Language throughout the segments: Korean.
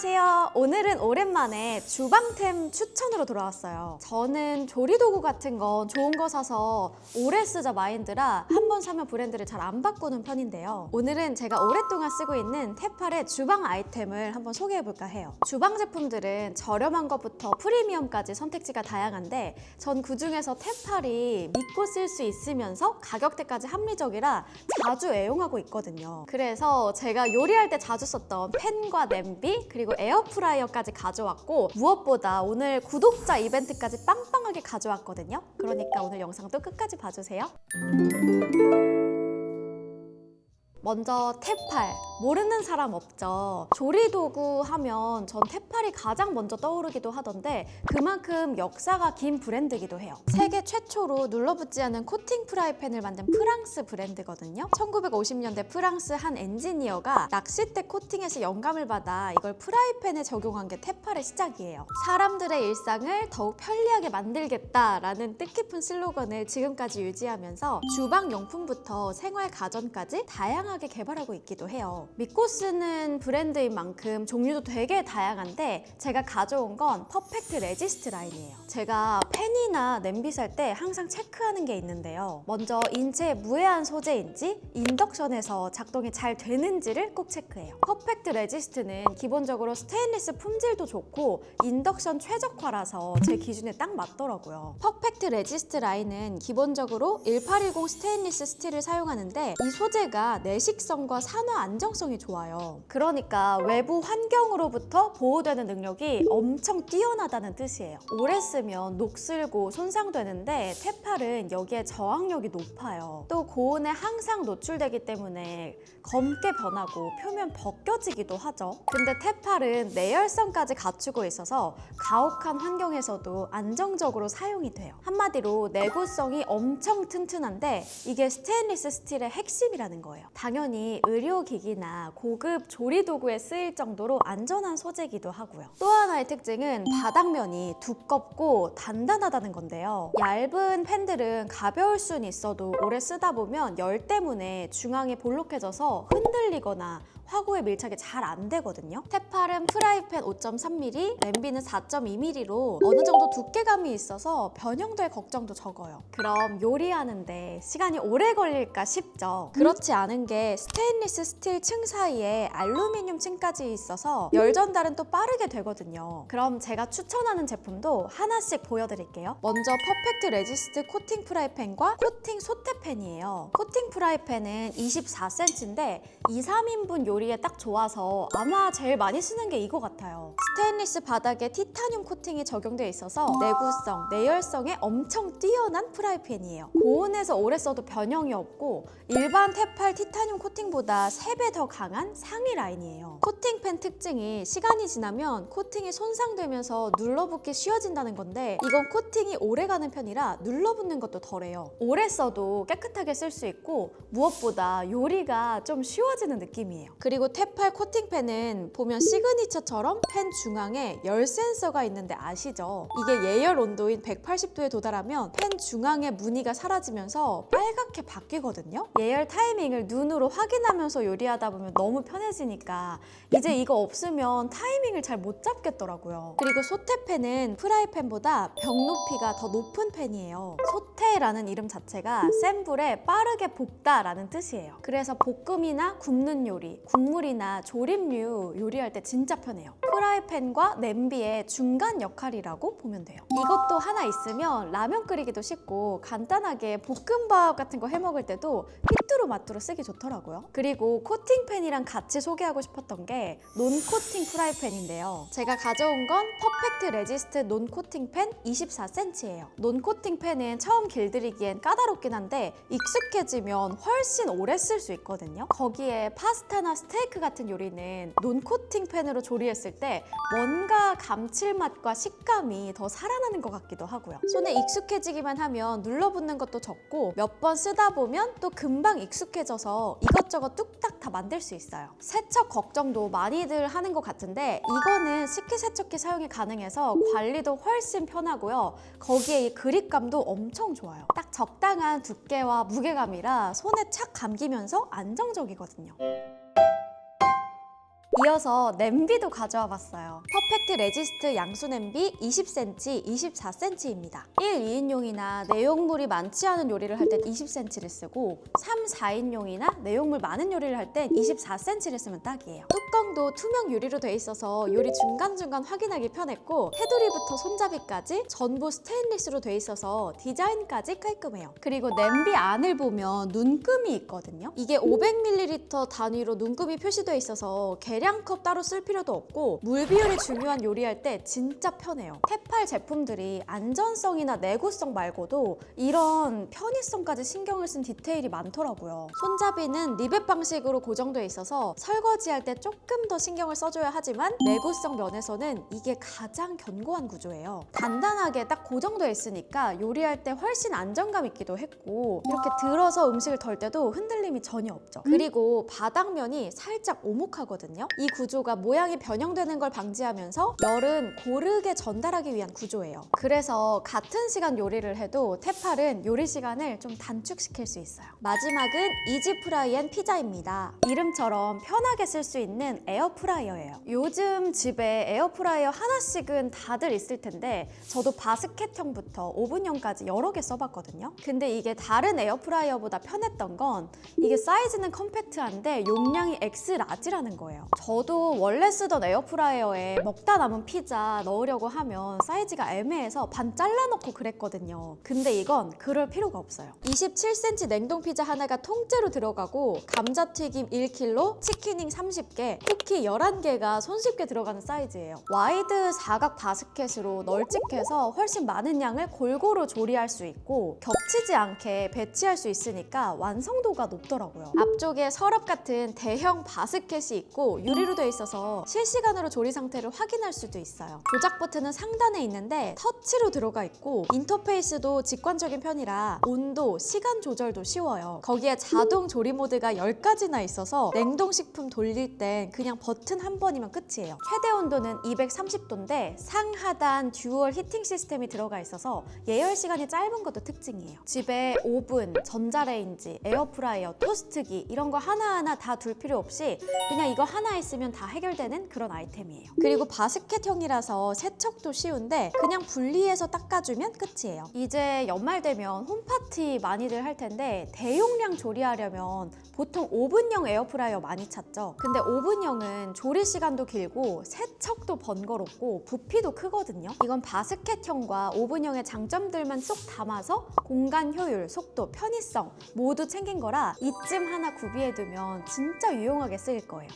안녕하세요. 오늘은 오랜만에 주방템 추천으로 돌아왔어요. 저는 조리도구 같은 건 좋은 거 사서 오래 쓰자 마인드라 한 번 사면 브랜드를 잘 안 바꾸는 편인데요. 오늘은 제가 오랫동안 쓰고 있는 테팔의 주방 아이템을 한번 소개해 볼까 해요. 주방 제품들은 저렴한 것부터 프리미엄까지 선택지가 다양한데 전 그중에서 테팔이 믿고 쓸 수 있으면서 가격대까지 합리적이라 자주 애용하고 있거든요. 그래서 제가 요리할 때 자주 썼던 팬과 냄비 그리고 에어프라이어까지 가져왔고 무엇보다 오늘 구독자 이벤트까지 빵빵하게 가져왔거든요. 그러니까 오늘 영상도 끝까지 봐주세요. 먼저 테팔 모르는 사람 없죠. 조리도구 하면 전 테팔이 가장 먼저 떠오르기도 하던데 그만큼 역사가 긴 브랜드이기도 해요. 세계 최초로 눌러붙지 않은 코팅 프라이팬을 만든 프랑스 브랜드거든요. 1950년대 프랑스 한 엔지니어가 낚싯대 코팅에서 영감을 받아 이걸 프라이팬에 적용한 게 테팔의 시작이에요. 사람들의 일상을 더욱 편리하게 만들겠다라는 뜻깊은 슬로건을 지금까지 유지하면서 주방 용품부터 생활 가전까지 다양하게 개발하고 있기도 해요. 믿고 쓰는 브랜드인 만큼 종류도 되게 다양한데 제가 가져온 건 퍼펙트 레지스트 라인이에요. 제가 팬이나 냄비 살 때 항상 체크하는 게 있는데요. 먼저 인체에 무해한 소재인지 인덕션에서 작동이 잘 되는지를 꼭 체크해요. 퍼펙트 레지스트는 기본적으로 스테인리스 품질도 좋고 인덕션 최적화라서 제 기준에 딱 맞더라고요. 퍼펙트 레지스트 라인은 기본적으로 1810 스테인리스 스틸을 사용하는데 이 소재가 내식성과 산화 안정성 이 좋아요. 그러니까 외부 환경으로부터 보호되는 능력이 엄청 뛰어나다는 뜻이에요. 오래 쓰면 녹슬고 손상되는데 테팔은 여기에 저항력이 높아요. 또 고온에 항상 노출되기 때문에 검게 변하고 표면 벗겨지기도 하죠. 근데 테팔은 내열성까지 갖추고 있어서 가혹한 환경에서도 안정적으로 사용이 돼요. 한마디로 내구성이 엄청 튼튼한데 이게 스테인리스 스틸의 핵심이라는 거예요. 당연히 의료기기나 고급 조리 도구에 쓰일 정도로 안전한 소재이기도 하고요. 또 하나의 특징은 바닥면이 두껍고 단단하다는 건데요. 얇은 팬들은 가벼울 순 있어도 오래 쓰다 보면 열 때문에 중앙이 볼록해져서 흔들리거나 화구에 밀착이 잘 안 되거든요. 테팔은 프라이팬 5.3mm, 냄비는 4.2mm로 어느 정도 두께감이 있어서 변형될 걱정도 적어요. 그럼 요리하는데 시간이 오래 걸릴까 싶죠. 그렇지 않은 게 스테인리스 스틸 층 사이에 알루미늄 층까지 있어서 열 전달은 또 빠르게 되거든요. 그럼 제가 추천하는 제품도 하나씩 보여드릴게요. 먼저 퍼펙트 레지스트 코팅 프라이팬과 코팅 소테팬이에요. 코팅 프라이팬은 24cm인데 2, 3인분 요 리에 딱 좋아서 아마 제일 많이 쓰는 게 이거 같아요. 스테인리스 바닥에 티타늄 코팅이 적용되어 있어서 내구성, 내열성에 엄청 뛰어난 프라이팬이에요. 고온에서 오래 써도 변형이 없고 일반 테팔 티타늄 코팅보다 3배 더 강한 상위 라인이에요. 코팅팬 특징이 시간이 지나면 코팅이 손상되면서 눌러붙기 쉬워진다는 건데 이건 코팅이 오래 가는 편이라 눌러붙는 것도 덜해요. 오래 써도 깨끗하게 쓸 수 있고 무엇보다 요리가 좀 쉬워지는 느낌이에요. 그리고 테팔 코팅팬은 보면 시그니처처럼 팬 중앙에 열 센서가 있는데 아시죠? 이게 예열 온도인 180도에 도달하면 팬 중앙의 무늬가 사라지면서 빨갛게 바뀌거든요. 예열 타이밍을 눈으로 확인하면서 요리하다 보면 너무 편해지니까 이제 이거 없으면 타이밍을 잘 못 잡겠더라고요. 그리고 소테팬은 프라이팬보다 벽 높이가 더 높은 팬이에요. 소테라는 이름 자체가 센 불에 빠르게 볶다라는 뜻이에요. 그래서 볶음이나 굽는 요리, 국물이나 조림류 요리할 때 진짜 편해요. 프라이팬과 냄비의 중간 역할이라고 보면 돼요. 이것도 하나 있으면 라면 끓이기도 쉽고 간단하게 볶음밥 같은 거 해 먹을 때도 휘뚜루 마뚜루 쓰기 좋더라고요. 그리고 코팅팬이랑 같이 소개하고 싶었던 게 논코팅 프라이팬인데요. 제가 가져온 건 퍼펙트 레지스트 논코팅팬 24cm예요. 논코팅팬은 처음 길들이기엔 까다롭긴 한데 익숙해지면 훨씬 오래 쓸 수 있거든요. 거기에 파스타나 스테이크 같은 요리는 논코팅 팬으로 조리했을 때 뭔가 감칠맛과 식감이 더 살아나는 것 같기도 하고요. 손에 익숙해지기만 하면 눌러붙는 것도 적고 몇 번 쓰다 보면 또 금방 익숙해져서 이것저것 뚝딱 다 만들 수 있어요. 세척 걱정도 많이들 하는 것 같은데 이거는 식기세척기 사용이 가능해서 관리도 훨씬 편하고요. 거기에 이 그립감도 엄청 좋아요. 딱 적당한 두께와 무게감이라 손에 착 감기면서 안정적이거든요. 이어서 냄비도 가져와 봤어요. 퍼펙트 레지스트 양수 냄비 20cm, 24cm입니다. 1, 2인용이나 내용물이 많지 않은 요리를 할 땐 20cm를 쓰고 3, 4인용이나 내용물 많은 요리를 할 땐 24cm를 쓰면 딱이에요. 뚜껑도 투명 유리로 돼 있어서 요리 중간중간 확인하기 편했고 테두리부터 손잡이까지 전부 스테인리스로 돼 있어서 디자인까지 깔끔해요. 그리고 냄비 안을 보면 눈금이 있거든요. 이게 500ml 단위로 눈금이 표시되어 있어서 계량컵 따로 쓸 필요도 없고 물 비율이 중요한 요리할 때 진짜 편해요. 테팔 제품들이 안전성이나 내구성 말고도 이런 편의성까지 신경을 쓴 디테일이 많더라고요. 손잡이는 리벳 방식으로 고정되어 있어서 설거지할 때 조금 더 신경을 써줘야 하지만 내구성 면에서는 이게 가장 견고한 구조예요. 단단하게 딱 고정되어 있으니까 요리할 때 훨씬 안정감 있기도 했고 이렇게 들어서 음식을 덜 때도 흔들림이 전혀 없죠. 그리고 바닥면이 살짝 오목하거든요. 이 구조가 모양이 변형되는 걸 방지하면서 열은 고르게 전달하기 위한 구조예요. 그래서 같은 시간 요리를 해도 테팔은 요리 시간을 좀 단축시킬 수 있어요. 마지막은 이지프라이앤 피자입니다. 이름처럼 편하게 쓸 수 있는 에어프라이어예요. 요즘 집에 에어프라이어 하나씩은 다들 있을 텐데 저도 바스켓형부터 오븐형까지 여러 개 써봤거든요. 근데 이게 다른 에어프라이어보다 편했던 건 이게 사이즈는 컴팩트한데 용량이 X 라지라는 거예요. 저도 원래 쓰던 에어프라이어에 먹다 남은 피자 넣으려고 하면 사이즈가 애매해서 반 잘라놓고 그랬거든요. 근데 이건 그럴 필요가 없어요. 27cm 냉동 피자 하나가 통째로 들어가고 감자튀김 1kg, 치킨잉 30개, 쿠키 11개가 손쉽게 들어가는 사이즈예요. 와이드 사각 바스켓으로 널찍해서 훨씬 많은 양을 골고루 조리할 수 있고 겹치지 않게 배치할 수 있으니까 완성도가 높더라고요. 앞쪽에 서랍 같은 대형 바스켓이 있고 유리로 되어 있어서 실시간으로 조리 상태를 확인할 수도 있어요. 조작 버튼은 상단에 있는데 터치로 들어가 있고 인터페이스도 직관적인 편이라 온도, 시간 조절도 쉬워요. 거기에 자동 조리 모드가 10가지나 있어서 냉동식품 돌릴 땐 그냥 버튼 한 번이면 끝이에요. 최대 온도는 230도인데 상하단 듀얼 히팅 시스템이 들어가 있어서 예열 시간이 짧은 것도 특징이에요. 집에 오븐, 전자레인지, 에어프라이어, 토스트기 이런 거 하나하나 다 둘 필요 없이 그냥 이거 하나 있으면 다 해결되는 그런 아이템이에요. 그리고 바스켓형이라서 세척도 쉬운데 그냥 분리해서 닦아주면 끝이에요. 이제 연말 되면 홈파티 많이들 할 텐데 대용량 조리하려면 보통 오븐형 에어프라이어 많이 찾죠. 근데 오븐 형은 조리 시간도 길고 세척도 번거롭고 부피도 크거든요. 이건 바스켓형과 오븐형의 장점들만 쏙 담아서 공간 효율, 속도, 편의성 모두 챙긴 거라 이쯤 하나 구비해두면 진짜 유용하게 쓰일 거예요.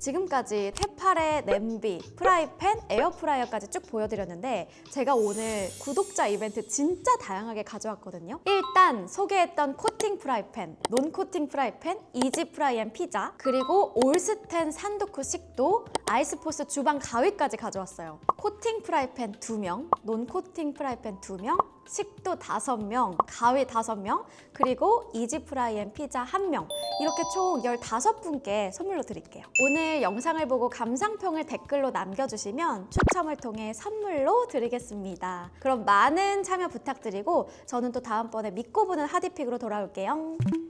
지금까지 테팔의 냄비, 프라이팬, 에어프라이어까지 쭉 보여드렸는데 제가 오늘 구독자 이벤트 진짜 다양하게 가져왔거든요. 일단 소개했던 코팅 프라이팬, 논 코팅 프라이팬, 이지 프라이앤 피자, 그리고 올스텐 산도쿠 식도, 아이스포스 주방 가위까지 가져왔어요. 코팅 프라이팬 2명, 논 코팅 프라이팬 2명, 식도 5명, 가위 5명, 그리고 이지 프라이앤 피자 1명 이렇게 총 15분께 선물로 드릴게요. 오늘 영상을 보고 감상평을 댓글로 남겨주시면 추첨을 통해 선물로 드리겠습니다. 그럼 많은 참여 부탁드리고 저는 또 다음번에 믿고 보는 하디픽으로 돌아올게요.